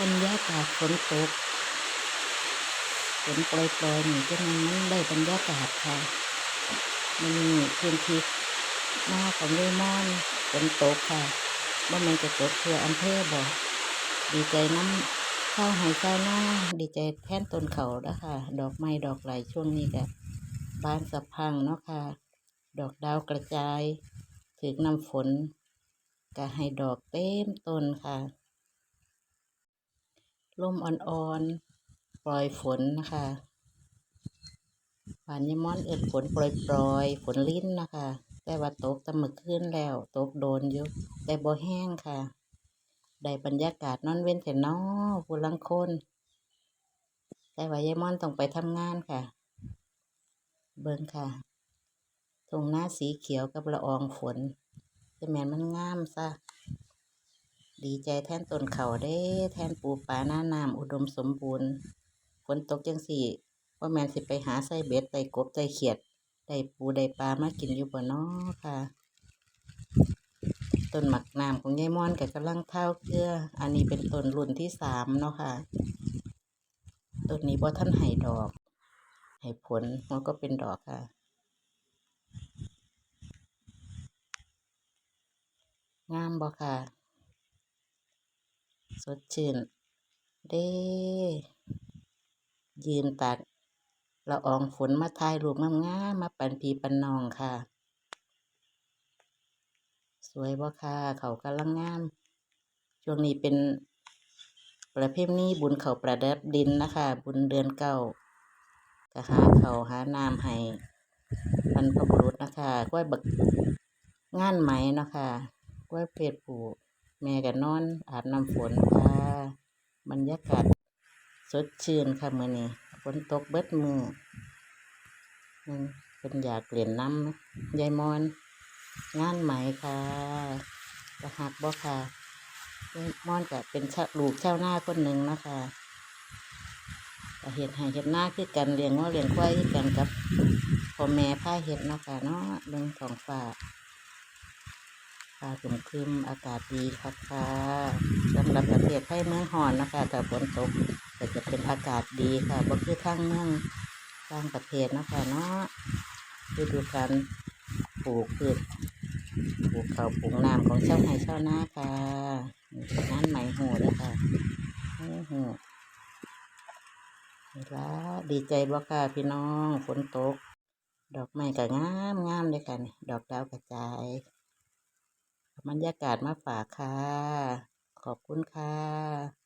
บรรยากาศฝนตกฝนปล่อยๆนี่จังมันได้บรรยากาศค่ะมันมีพื้นที่หน้าของเยมอนฝนตกค่ะว่ามันจะตกเพื่ออำเภอบอกดีใจน้ำข้าวห้ข้าวหน้าดีใจแทนต้นเขาแล้วค่ะ ดอกไม้ดอกไหลช่วงนี้ก็บบานสะพังเนาะค่ะ ดอกดาวกระจาย ถึกน้ำฝนก็ให้ดอกเต็มต้นค่ะ ลมอ่อนๆ ปล่อยฝนนะคะป่านยามอนเอิดฝนปล่อยๆ ฝนลิ้นนะคะ แต่ว่าตกตะมึกขึ้นแล้ว ตกโดนอยู่ แต่บ่แห้งค่ะ ได้บรรยากาศนอนเว้นแต่นอผู้ลังคนแต่ว่ายายมอนต้องไปทำงานค่ะ เบิ่งค่ะตรงหน้าสีเขียวกับละอองฝนแต่แมนมันงามซะ ดีใจแทนต้นเขาเด้ แทนปูปลาหน้าน้ำอุดมสมบูรณ์ฝนตกจังสี่ว่าแมนสิไปหาไส้เบ็ดไตกบไตเขียดได้ปูได้ปลามากินอยู่บ่นอค่ะ ต้นหมักน้ำของยายม่อนกับกำลังเท้าเกลือ อันนี้เป็นต้นรุ่นที่สามเนาะค่ะต้นนี้บ่ท่านให้ดอกให้ผลมันก็เป็นดอกค่ะงามบ่ค่ะ สดชื่น เด้ยืนตากละอองฝนมาถ่ายรูปงามๆมาปันพีปันนองค่ะ สวยบ่ค่ะ เขากำลังงาม ช่วงนี้เป็นประเพณีบุญเขาประดับดินนะคะ บุญเดือนเก้าก็หาเขาหาน้ำให้บรรพบุรุษนะคะกล้วยบักงานไหมเนาะค่ะกล้วยเพชรผู แม่ก็นอน อาบน้ำฝนค่ะบรรยากาศสดชื่นค่ะมื้อนี้ฝนตกเบิดมืออืมเป็นอยากเปลี่ยนน้ำยายมอน งานไหม่ค่ะกระหักบ่ค่ะยายมอนก็เป็นชาลูกชาวนาคนหนึ่งนะคะก็เห็ดให้เห็ดหน้าคือกันเลี้ยงง้อเลี้ยงควายคือกันกับพ่อแม่พาเห็ดเนาะค่ะเนาะเรื่องของฝาก ฟ้าครึมครึมอากาศดีค่ะค่ะสำหรับประเทศไทยเมืองหอนนะคะแต่ฝนตกก็จะเป็นอากาศดีค่ะบ่คือทางเมืองต่างประเทศนะคะเนาะฤดูกาลปลูกพืชปลูกข้าวปลูกน้ำของชาวไร่ชาวนาค่ะนี่นไหมโหดแล้วค่ะโอ้โหเวลาดีใจบ่ค่ะพี่น้องฝนตก ดอกไม้ก็งามงามเลยค่ะนี่ดอกดาวกระจาย บรรยากาศมาฝากค่ะ ขอบคุณค่ะ